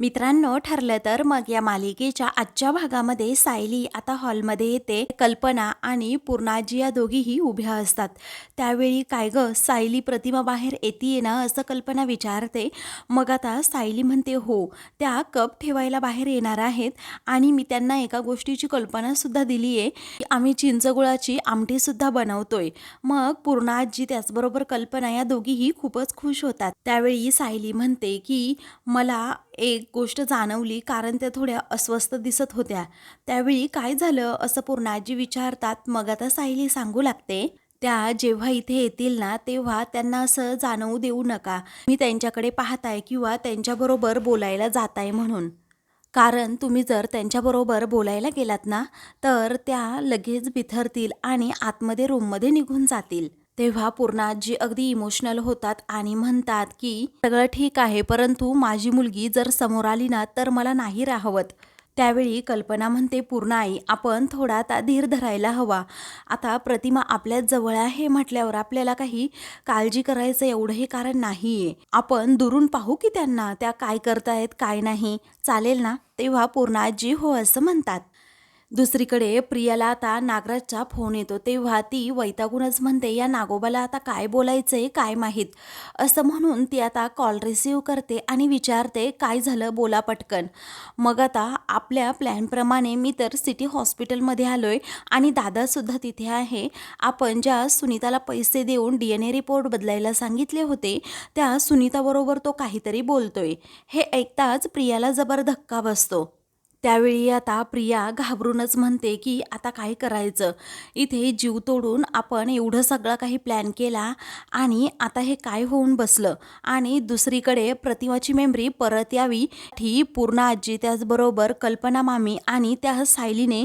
मित्रांनो ठरलं तर मग या मालिकेच्या आजच्या भागामध्ये सायली आता हॉलमध्ये येते. कल्पना आणि पूर्णाजी या दोघीही उभ्या असतात. त्यावेळी काय ग सायली प्रतिमा बाहेर येते ना असं कल्पना विचारते. मग आता सायली म्हणते हो त्या कप ठेवायला बाहेर येणार आहेत आणि मी त्यांना एका गोष्टीची कल्पनासुद्धा दिली आहे की आम्ही चिंचगुळाची आमटीसुद्धा बनवतोय. मग पूर्णाजी त्याचबरोबर कल्पना या दोघीही खूपच खुश होतात. त्यावेळी सायली म्हणते की मला एक गोष्ट जाणवली कारण त्या थोड्या अस्वस्थ दिसत होत्या. त्यावेळी काय झालं असं पूर्णाजी विचारतात मग आता सायली सांगू लागते त्या जेव्हा इथे येतील ना तेव्हा त्यांना असं जाणवू देऊ नका. मी त्यांच्याकडे पाहताय किंवा त्यांच्याबरोबर बोलायला जात आहे म्हणून. कारण तुम्ही जर त्यांच्याबरोबर बोलायला गेलात ना तर त्या लगेच बिथरतील आणि आतमध्ये रूममध्ये निघून जातील. तेव्हा पूर्णाजी अगदी इमोशनल होतात आणि म्हणतात की सगळं ठीक आहे परंतु माझी मुलगी जर समोर आली ना तर मला नाही राहवत. त्यावेळी कल्पना म्हणते पूर्ण आई आपण थोडा आता धीर धरायला हवा. आता प्रतिमा आपल्याच जवळ आहे म्हटल्यावर आपल्याला काही काळजी करायचं एवढंही कारण नाही आहे आपण दुरून पाहू की त्यांना त्या काय करतायत काय नाही. चालेल ना? तेव्हा पूर्णाजी हो असं म्हणतात. दुसरीकडे प्रियाला आता नागराजचा फोन येतो. तेव्हा ती वैतागूनच म्हणते या नागोबाला आता काय बोलायचंय काय माहीत? असं म्हणून ती आता कॉल रिसीव करते आणि विचारते काय झालं? बोला पटकन. मग आता आपल्या प्लॅनप्रमाणे मी तर सिटी हॉस्पिटलमध्ये आलोय आणि दादासुद्धा तिथे आहे. आपण ज्या सुनीताला पैसे देऊन डी एन ए रिपोर्ट बदलायला सांगितले होते त्या सुनीताबरोबर तो काहीतरी बोलतोय. हे ऐकताच प्रियाला जबर धक्का बसतो. त्यावेळी आता प्रिया घाबरूनच म्हणते की आता काय करायचं? इथे जीव तोडून आपण एवढं सगळं काही प्लॅन केला आणि आता हे काय होऊन बसलं? आणि दुसरीकडे प्रतिमाची मेमरी परत यावी. ही पूर्ण आजी त्याचबरोबर कल्पना मामी आणि त्या सायलीने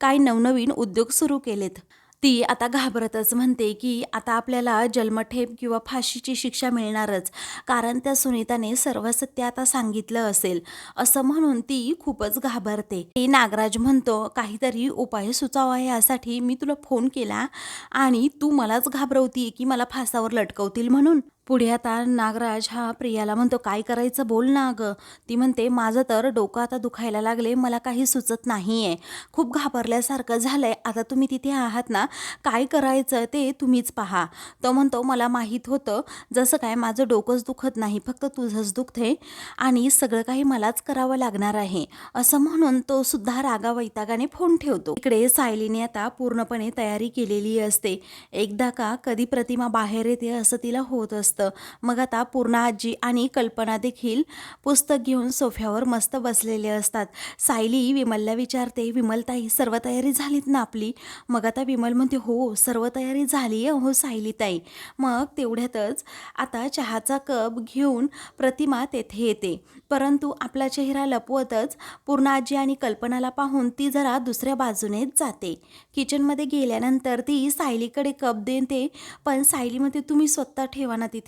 काही नवनवीन उद्योग सुरू केलेत. ती आता घाबरतच म्हणते की आता आपल्याला जन्मठेप किंवा फाशीची शिक्षा मिळणारच कारण त्या सुनीताने सर्व सत्य आता सांगितलं असेल. असं म्हणून ती खूपच घाबरते. ते नागराज म्हणतो काहीतरी उपाय सुचावा यासाठी मी तुला फोन केला आणि तू मलाच घाबरवती की मला फासावर लटकवतील म्हणून. पुढे आता नागराज हा प्रियाला म्हणतो काय करायचं बोल ना अगं ती म्हणते माझं तर डोकं आता दुखायला लागले मला काही सुचत नाही आहे खूप घाबरल्यासारखं झालं आहे आता तुम्ही तिथे आहात ना काय करायचं ते तुम्हीच पहा. तो म्हणतो मला माहीत होतं जसं काय माझं डोकंच दुखत नाही फक्त तुझंच दुखते आणि सगळं काही मलाच करावं लागणार आहे. असं म्हणून तो सुद्धा रागा वैतागाने फोन ठेवतो. इकडे सायलीने आता पूर्णपणे तयारी केलेली असते. एकदा का कधी प्रतिमा बाहेर येते असं तिला होत असतं. मग आता पूर्ण आजी आणि कल्पना देखील पुस्तक घेऊन सोफ्यावर मस्त बसलेले असतात. सायली विमलला विचारते विमलताई सर्व तयारी झालीत ना आपली? मग आता विमल म्हणते हो सर्व तयारी झाली आहे हो सायलीताई. मग तेवढ्यातच आता चहाचा कप घेऊन प्रतिमा तेथे येते. परंतु आपला चेहरा लपवतच पूर्ण आजी आणि कल्पनाला पाहून ती जरा दुसऱ्या बाजूनेच जाते. किचनमध्ये गेल्यानंतर ती सायलीकडे कप देते पण सायली म्हणते तुम्ही स्वतः ठेवा ना तिथे.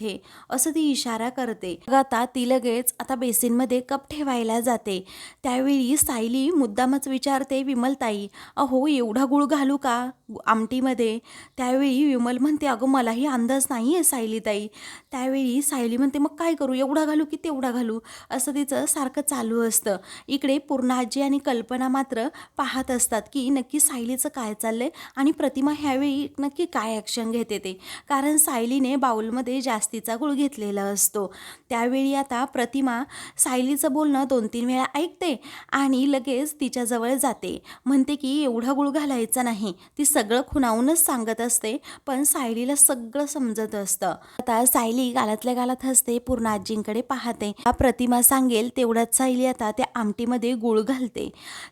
असं ती इशारा करते. मग आता ती लगेच आता बेसिनमध्ये कप ठेवायला जाते. त्यावेळी सायली मुद्दामच विचारते विमलताई अहो एवढा गुळ घालू का आमटीमध्ये? त्यावेळी विमल म्हणते अगं मलाही अंदाज नाही आहे सायलीताई. त्यावेळी सायली म्हणते मग काय करू? एवढा घालू की तेवढा घालू? असं तिचं सारखं चालू असतं. इकडे पूर्णाजी आणि कल्पना मात्र पाहत असतात की नक्की सायलीचं काय चाललंय आणि प्रतिमा ह्यावेळी नक्की काय ॲक्शन घेते ते. कारण सायलीने बाऊलमध्ये जास्त जास्तीचा गुळ घेतलेला असतो. त्यावेळी आता प्रतिमा सायलीचं बोलणं दोन तीन वेळा ऐकते आणि लगेच तिच्याजवळ जाते. म्हणते की एवढा गुळ घालायचा नाही. ती सगळं खुणावूनच सांगत असते पण सायलीला सगळं समजत असतं. आता सायली गालातल्या गालात हसते पूर्ण आजींकडे पाहते. प्रतिमा सांगेल तेवढ्याच सायली आता त्या आमटीमध्ये गुळ घालते.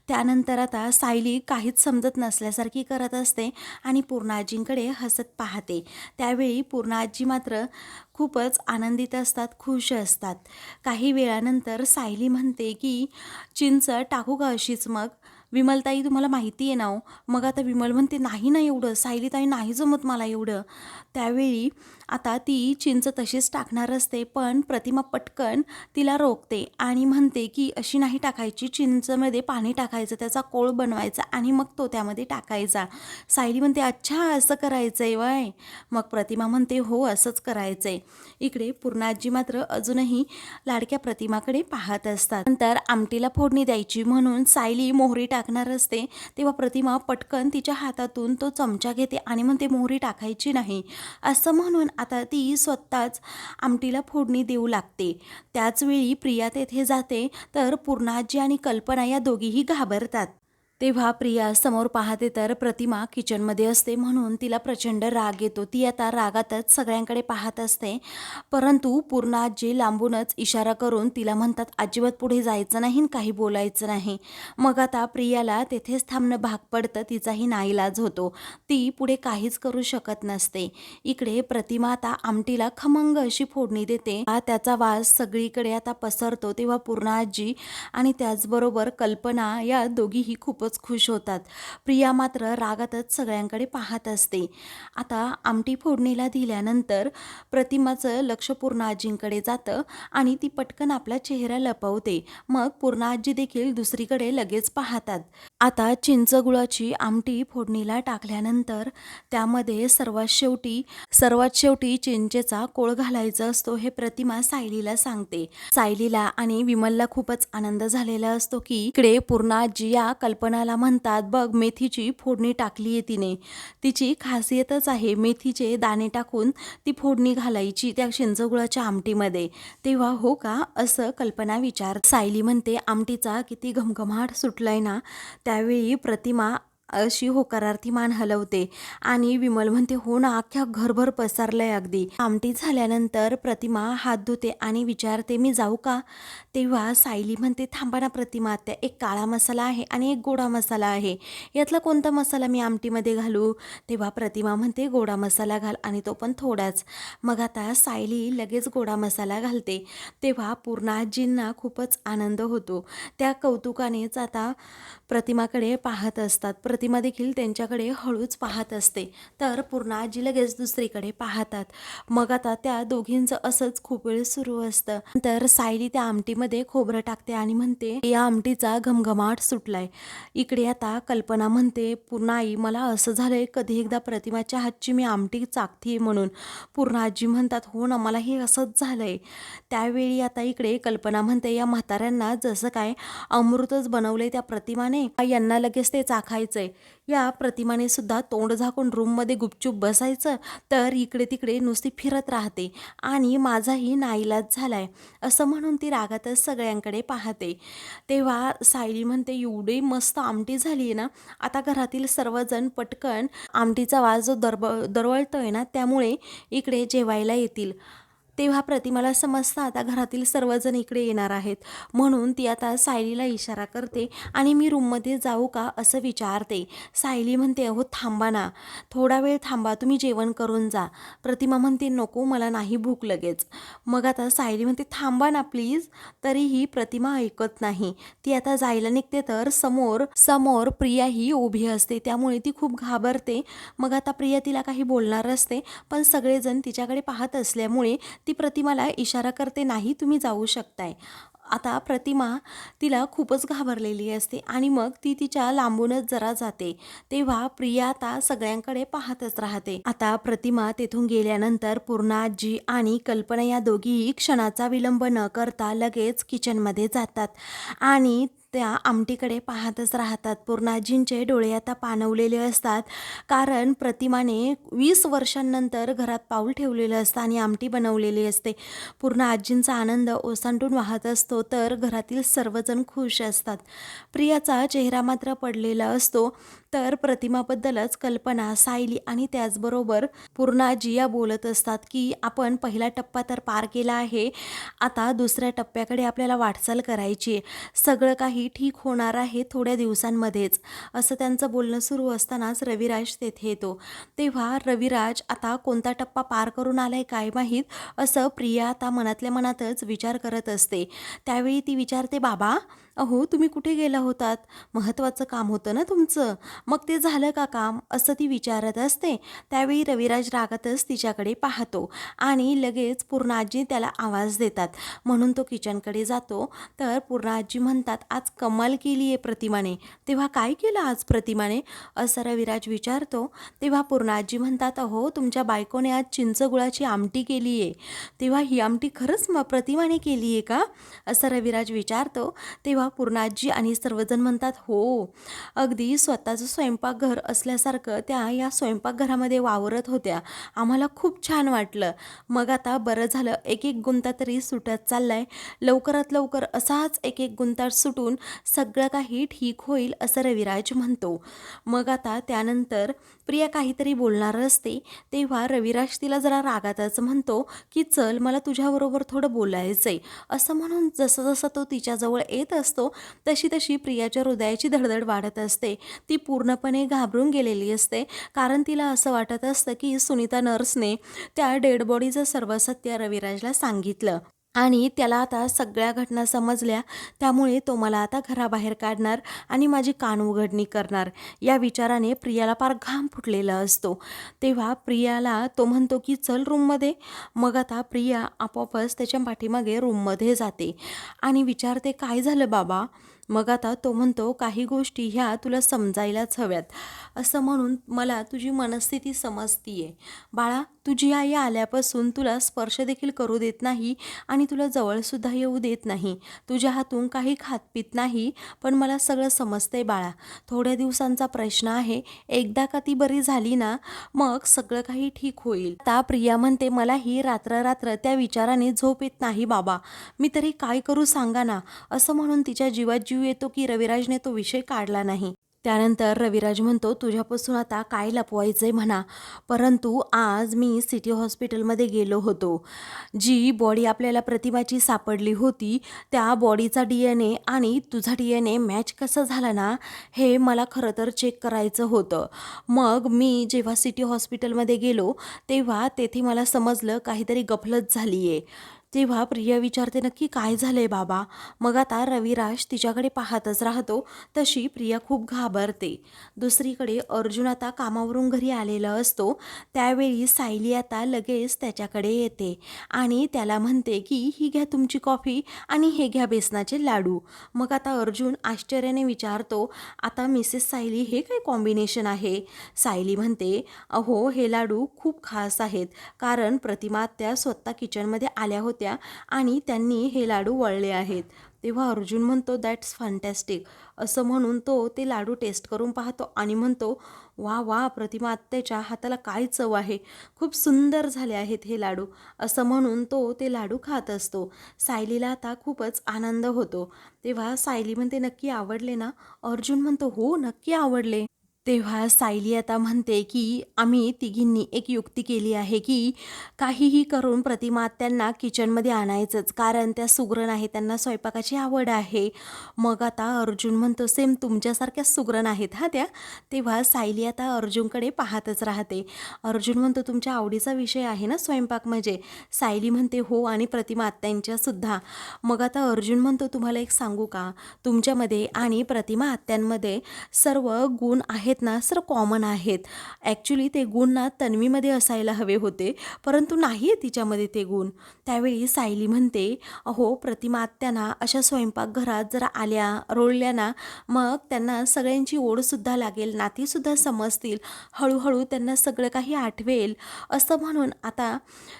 त्यानंतर आता सायली काहीच समजत नसल्यासारखी करत असते आणि पूर्ण आजींकडे हसत पाहते. त्यावेळी पूर्ण आजी मात्र खूपच आनंदित असतात खुश असतात. काही वेळानंतर सायली म्हणते की चिंच टाकू का अशीच मग? विमलताई तुम्हाला माहिती आहे ना हो मग आता विमल म्हणते नाही ना एवढं सायलीताई नाही जमत मला एवढं. त्यावेळी आता ती चिंच तशीच टाकणार असते पण प्रतिमा पटकन तिला रोखते आणि म्हणते की अशी नाही टाकायची चिंचमध्ये पाणी टाकायचं त्याचा कोळ बनवायचा आणि मग तो त्यामध्ये टाकायचा. सायली म्हणते अच्छा असं करायचं आहे वय. मग प्रतिमा म्हणते हो असंच करायचं आहे इकडे पूर्णाजी मात्र अजूनही लाडक्या प्रतिमाकडे पाहत असतात. नंतर आमटीला फोडणी द्यायची म्हणून सायली मोहरी टाकणार असते. तेव्हा प्रतिमा पटकन तिच्या हातातून तो चमचा घेते आणि म्हणते मोहरी टाकायची नाही. असं म्हणून आता ती स्वतःच आमटीला फोडणी देऊ लागते. त्याचवेळी प्रिया तेथे जाते तर पूर्णाजी आणि कल्पना या दोघीही घाबरतात. तेव्हा प्रिया समोर पाहते तर प्रतिमा किचनमध्ये असते म्हणून तिला प्रचंड राग येतो. ती आता रागातच सगळ्यांकडे पाहत असते. परंतु पूर्ण आजी लांबूनच इशारा करून तिला म्हणतात अजिबात पुढे जायचं नाही आणि काही बोलायचं नाही. मग आता प्रियाला तेथेच थांबणं भाग पडतं तिचाही नाईलाज होतो. ती पुढे काहीच करू शकत नसते. इकडे प्रतिमा आता आमटीला खमंग अशी फोडणी देते. त्याचा वास सगळीकडे आता पसरतो. तेव्हा पूर्ण आजी आणि त्याचबरोबर कल्पना या दोघीही खूप खूपच खुश होतात. प्रिया मात्र रागातच सगळ्यांकडे पाहत असते. आता आमटी फोडणीला दिल्यानंतर प्रतिमाचं लक्ष पूर्ण आजींकडे जातं आणि ती पटकन आपला चेहरा लपवते. मग पूर्ण आजी देखील दुसरीकडे लगेच पाहतात. आता चिंचगुळाची आमटी फोडणीला टाकल्यानंतर त्यामध्ये सर्वात शेवटी सर्वात शेवटी चिंचेचा कोळ घालायचा असतो हे प्रतिमा सायलीला सांगते. सायलीला आणि विमलला खूपच आनंद झालेला असतो की इकडे पूर्ण आजी या कोणाला म्हणतात बघ मेथीची फोडणी टाकली आहे तिने. तिची खासियतच आहे मेथीचे दाणे टाकून ती फोडणी घालायची त्या चिंचगुळाच्या आमटीमध्ये. तेव्हा हो का? असं कल्पना विचार सायली म्हणते आमटीचा किती घमघमाट सुटलाय ना त्यावेळी प्रतिमा अशी होकारार्थी मान हलवते. आणि विमल म्हणते हो ना अख्ख्या घरभर पसरलंय अगदी. आमटी झाल्यानंतर प्रतिमा हात धुते आणि विचारते मी जाऊ का? तेव्हा सायली म्हणते थांबा ना प्रतिमा त्या एक काळा मसाला आहे आणि एक गोडा मसाला आहे. यातला कोणता मसाला मी आमटीमध्ये घालू? तेव्हा प्रतिमा म्हणते गोडा मसाला घाल आणि तो पण थोडाच. मग आता सायली लगेच गोडा मसाला घालते. तेव्हा पूर्णाजींना खूपच आनंद होतो. त्या कौतुकानेच आता प्रतिमाकडे पाहत असतात. प्रतिमा देखील त्यांच्याकडे हळूच पाहत असते. तर पूर्णाजी लगेच दुसरीकडे पाहतात. मग आता त्या दोघींचं असंच खूप वेळ सुरू असतं. तर सायली त्या आमटीमध्ये खोबरं टाकते आणि म्हणते या आमटीचा घमघमाट सुटलाय. इकडे आता कल्पना म्हणते पूर्ण आई मला असं झालंय कधी एकदा प्रतिमाच्या हातची मी आमटी चाकते म्हणून. पूर्ण आजी म्हणतात हो ना मला हे असंच झालंय. त्यावेळी आता इकडे कल्पना म्हणते या म्हाताऱ्यांना जसं काय अमृतच बनवलंय त्या प्रतिमाने यांना लगेच ते चाखायचंय. या प्रतिमाने सुद्धा तोंड झाकून रूममध्ये गुपचूप बसायचं तर इकडे तिकडे नुसती फिरत राहते आणि माझाही नाईलाज झालाय असं म्हणून ती रागातच सगळ्यांकडे पाहते. तेव्हा सायली म्हणते एवढी मस्त आमटी झाली आहे ना आता घरातील सर्वजण पटकन आमटीचा वास जो दरब दरवळतोय ना त्यामुळे इकडे जेवायला येतील. तेव्हा प्रतिमाला समजता आता घरातील सर्वजण इकडे येणार आहेत. म्हणून ती आता सायलीला इशारा करते आणि मी रूममध्ये जाऊ का असं विचारते. सायली म्हणते अहो थांबा ना. थोडा वेळ थांबा तुम्ही जेवण करून जा. प्रतिमा म्हणते नको मला नाही भूक लगेच. मग आता सायली म्हणते थांबा ना प्लीज. तरीही प्रतिमा ऐकत नाही. ती आता जायला निघते तर समोर समोर प्रिया ही उभी असते. त्यामुळे ती खूप घाबरते. मग आता प्रिया तिला काही बोलणार असते पण सगळेजण तिच्याकडे पाहत असल्यामुळे ती प्रतिमाला इशारा करते नाही तुम्ही जाऊ शकताय. आता प्रतिमा तिला खूपच घाबरलेली असते आणि मग ती तिच्या लांबूनच जरा जाते. तेव्हा प्रिया आता सगळ्यांकडे पाहतच राहते. आता प्रतिमा तेथून गेल्यानंतर पूर्ण आजी आणि कल्पना या दोघीही क्षणाचा विलंब न करता लगेच किचनमध्ये जातात. आणि त्या आमटीकडे पाहतच राहतात. पूर्णाजींचे डोळे आता पाणवलेले असतात. कारण प्रतिमाने वीस वर्षांनंतर घरात पाऊल ठेवलेलं असतं आणि आमटी बनवलेली असते. पूर्ण आजींचा आनंद ओसांडून वाहत असतो तर घरातील सर्वजण खुश असतात. प्रियाचा चेहरा मात्र पडलेला असतो. तर प्रतिमाबद्दलच कल्पना सायली आणि त्याचबरोबर पूर्णा जिया बोलत असतात की आपण पहिला टप्पा तर पार केला आहे आता दुसऱ्या टप्प्याकडे आपल्याला वाटचाल करायची आहे. सगळं काही ठीक होणार आहे थोड्या दिवसांमध्येच. असं त्यांचं बोलणं सुरू असतानाच रविराज तेथे येतो. तेव्हा रविराज आता कोणता टप्पा पार करून आलाय काय माहीत? असं प्रिया आता मनातल्या मनातच विचार करत असते. त्यावेळी ती विचारते बाबा अहो तुम्ही कुठे गेला होतात? महत्त्वाचं काम होतं ना तुमचं? मग ते झालं का काम? असं ती विचारत असते. त्यावेळी रविराज रागातच तिच्याकडे पाहतो आणि लगेच पूर्णाजी त्याला आवाज देतात. म्हणून तो किचनकडे जातो. तर पूर्णाजी म्हणतात आज कमाल केली आहे प्रतिमाने. तेव्हा काय केलं आज प्रतिमाने? असं रविराज विचारतो. तेव्हा पूर्णाजी म्हणतात अहो तुमच्या बायकोने आज चिंचगुळाची आमटी केली आहे तेव्हा ही आमटी खरंच म प्रतिमाने केली आहे का? असं रविराज विचारतो. तेव्हा पूर्णाजी आणि सर्वजण म्हणतात हो अगदी स्वतःचं स्वयंपाकघर असल्यासारखं त्या या स्वयंपाकघरामध्ये वावरत होत्या. आम्हाला खूप छान वाटलं. मग आता बरं झालं एक एक गुंता तरी सुटत चाललाय. लवकरात लवकर असाच एक एक गुंता सुटून सगळं काही ठीक होईल असं रविराज म्हणतो. मग आता त्यानंतर प्रिया काहीतरी बोलणार असते तेव्हा रविराज तिला जरा रागातच म्हणतो की चल मला तुझ्याबरोबर थोडं बोलायचं आहे असं म्हणून जसं जसं तो तिच्याजवळ येत असतो तशी तशी प्रियाच्या हृदयाची धडधड वाढत असते. ती पूर्णपणे घाबरून गेलेली असते कारण तिला असं वाटत असतं की सुनीता नर्सने त्या डेड बॉडीचं सर्व सत्य रविराजला सांगितलं. आणि त्याला आता सगळ्या घटना समजल्या त्यामुळे तो मला आता घराबाहेर काढणार आणि माझी कान उघडणी करणार. या विचाराने प्रियाला फार घाम फुटलेला असतो. तेव्हा प्रियाला तो म्हणतो की चल रूममध्ये. मग आता प्रिया आपोआपच त्याच्या पाठीमागे रूममध्ये जाते. आणि विचारते काय झालं बाबा? मग आता तो म्हणतो काही गोष्टी ह्या तुला समजायलाच हव्यात. असं म्हणून मला तुझी मनस्थिती समजतीये. बाळा तुझी आई आल्यापासून तुला स्पर्श देखील करू देत नाही आणि तुला जवळसुद्धा येऊ देत नाही. तुझ्या हातून काही खात पित नाही पण मला सगळं समजतंय बाळा. थोड्या दिवसांचा प्रश्न आहे एकदा का ती बरी झाली ना मग सगळं काही ठीक होईल. आता प्रिया म्हणते मला ही रात्र रात्र त्या विचाराने झोप येत नाही बाबा. मी तरी काय करू सांगा ना? असं म्हणून तिच्या जीवात जीव येतो की रविराजने तो विषय काढला नाही. त्यानंतर रविराज म्हणतो तुझ्यापासून आता काय लपवायचं आहे म्हणा. परंतु आज मी सिटी हॉस्पिटलमध्ये गेलो होतो. जी बॉडी आपल्याला प्रतिमाची सापडली होती त्या बॉडीचा डी एन ए आणि तुझा डी एन ए मॅच कसं झाला ना हे मला खरं तर चेक करायचं होतं. मग मी जेव्हा सिटी हॉस्पिटलमध्ये गेलो तेव्हा तेथे मला समजलं काहीतरी गफलत झाली आहे तेव्हा प्रिया विचारते नक्की काय झालंय बाबा? मग आता रविराज तिच्याकडे पाहतच राहतो. तशी प्रिया खूप घाबरते. दुसरीकडे अर्जुन आता कामावरून घरी आलेला असतो. त्यावेळी सायली आता लगेच त्याच्याकडे येते आणि त्याला म्हणते की ही घ्या तुमची कॉफी आणि हे घ्या बेसनाचे लाडू. मग आता अर्जुन आश्चर्याने विचारतो आता मिसेस सायली हे काय कॉम्बिनेशन आहे? सायली म्हणते अहो हे लाडू खूप खास आहेत. कारण प्रतिमा त्या स्वतः किचनमध्ये आल्या होत्या आणि त्यांनी हे लाडू वळले आहेत. तेव्हा अर्जुन म्हणतो दॅट्स फॅन्टॅस्टिक असं म्हणून तो ते लाडू टेस्ट करून पाहतो आणि म्हणतो वा वा प्रतिमा आत्याच्या हाताला काय चव आहे? खूप सुंदर झाले आहेत हे लाडू. असं म्हणून तो ते लाडू खात असतो. सायलीला आता खूपच आनंद होतो. तेव्हा सायली म्हणते नक्की आवडले ना? अर्जुन म्हणतो हो नक्की आवडले. तेव्हा सायली आता म्हणते की आम्ही तिघींनी एक युक्ती केली आहे की काहीही करून प्रतिमा त्यांना किचनमध्ये आणायचंच कारण त्या सुगरण आहे त्यांना स्वयंपाकाची आवड आहे. मग आता अर्जुन म्हणतो सेम तुमच्यासारख्या सुगरण आहेत हा त्या? तेव्हा सायली आता अर्जुनकडे पाहतच राहते. अर्जुन म्हणतो तुमच्या आवडीचा विषय आहे ना स्वयंपाक म्हणजे? सायली म्हणते हो आणि प्रतिमा आत्यांच्यासुद्धा. मग आता अर्जुन म्हणतो तुम्हाला एक सांगू का? तुमच्यामध्ये आणि प्रतिमा आत्यांमध्ये सर्व गुण आहेत ना सर कॉमन आहेत. ॲक्च्युली ते गुण ना तन्वीमध्ये असायला हवे होते परंतु नाही आहे तिच्यामध्ये ते गुण. त्यावेळी सायली म्हणते अहो प्रतिमा आत्याना अशा स्वयंपाकघरात जर आल्या रोळल्या ना मग त्यांना सगळ्यांची ओढसुद्धा लागेल नातीसुद्धा समजतील हळूहळू त्यांना सगळं काही आठवेल. असं म्हणून आता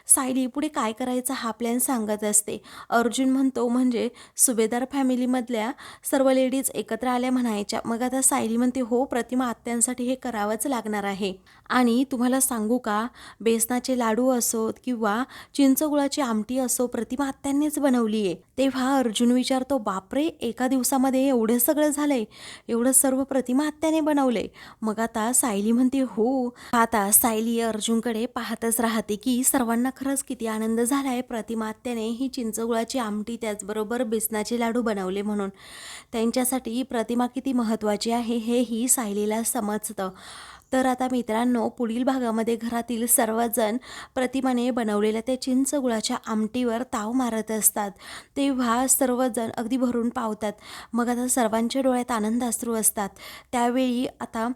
सायली पुढे काय करायचं हा प्लॅन सांगत असते. अर्जुन म्हणतो म्हणजे सुभेदार फॅमिलीमधल्या सर्व लेडीज एकत्र आल्या म्हणायच्या. मग आता सायली म्हणते हो प्रतिमा त्यांसाठी हे करावंच लागणार आहे. आणि तुम्हाला सांगू का बेसनाचे लाडू असोत किंवा चिंचगुळाची आमटी असो प्रतिमा आत्यांनीच बनवली आहे. तेव्हा अर्जुन विचारतो बापरे एका दिवसामध्ये एवढं सगळं झालंय. एवढं सर्व प्रतिमा आत्याने बनवले मग आता सायली म्हणते हो. आता सायली अर्जुनकडे पाहतच राहते की सर्वांना खरंच किती आनंद झालाय प्रतिमा आत्याने ही चिंचगुळाची आमटी त्याचबरोबर बेसनाचे लाडू बनवले म्हणून. त्यांच्यासाठी प्रतिमा किती महत्त्वाची आहे हेही सायलीला समजतं तर आता मित्रांनो पुढील भागामध्ये घरातील सर्वजण प्रतिमाने बनवलेल्या त्या चिंच गुळाच्या आमटीवर ताव मारत असतात. तेव्हा सर्वजण अगदी भरून पावतात. मग आता सर्वांच्या डोळ्यात आनंदाश्रू असतात. त्यावेळी आता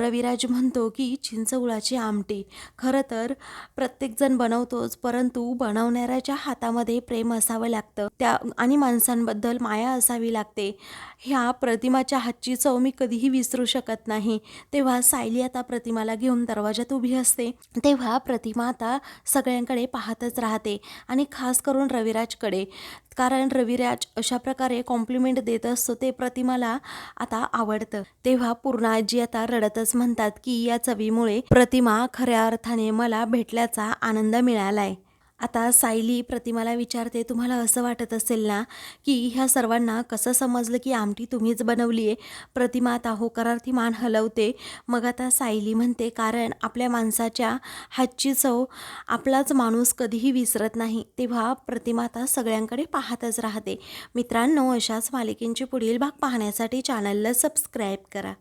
रविराज म्हणतो की चिंचगुळाची आमटी. खरं तर प्रत्येकजण बनवतोच परंतु बनवणाऱ्याच्या हातामध्ये प्रेम असावं लागतं. त्या आणि माणसांबद्दल माया असावी लागते. ह्या प्रतिमाच्या हातची चव मी कधीही विसरू शकत नाही. तेव्हा सायली आता प्रतिमाला घेऊन दरवाजात उभी असते. तेव्हा प्रतिमा आता सगळ्यांकडे पाहतच राहते आणि खास करून रविराजकडे. कारण रविराज अशा प्रकारे कॉम्प्लिमेंट देत असतो ते प्रतिमाला आता आवडतं. तेव्हा पूर्ण आजी आता रडतच म्हणतात की या चवीमुळे प्रतिमा खऱ्या अर्थाने मला भेटल्याचा आनंद मिळालाय. आता सायली प्रतिमाला विचारते तुम्हाला असं वाटत असेल ना की ह्या सर्वांना कसं समजलं की आमटी तुम्हीच बनवली आहे प्रतिमा आता होकारार्थी मान हलवते. मग आता सायली म्हणते कारण आपल्या माणसाच्या हातची चव आपलाच माणूस कधीही विसरत नाही. तेव्हा प्रतिमा आता सगळ्यांकडे पाहतच राहते. मित्रांनो अशाच मालिकेंचे पुढील भाग पाहण्यासाठी चॅनलला सबस्क्राईब करा.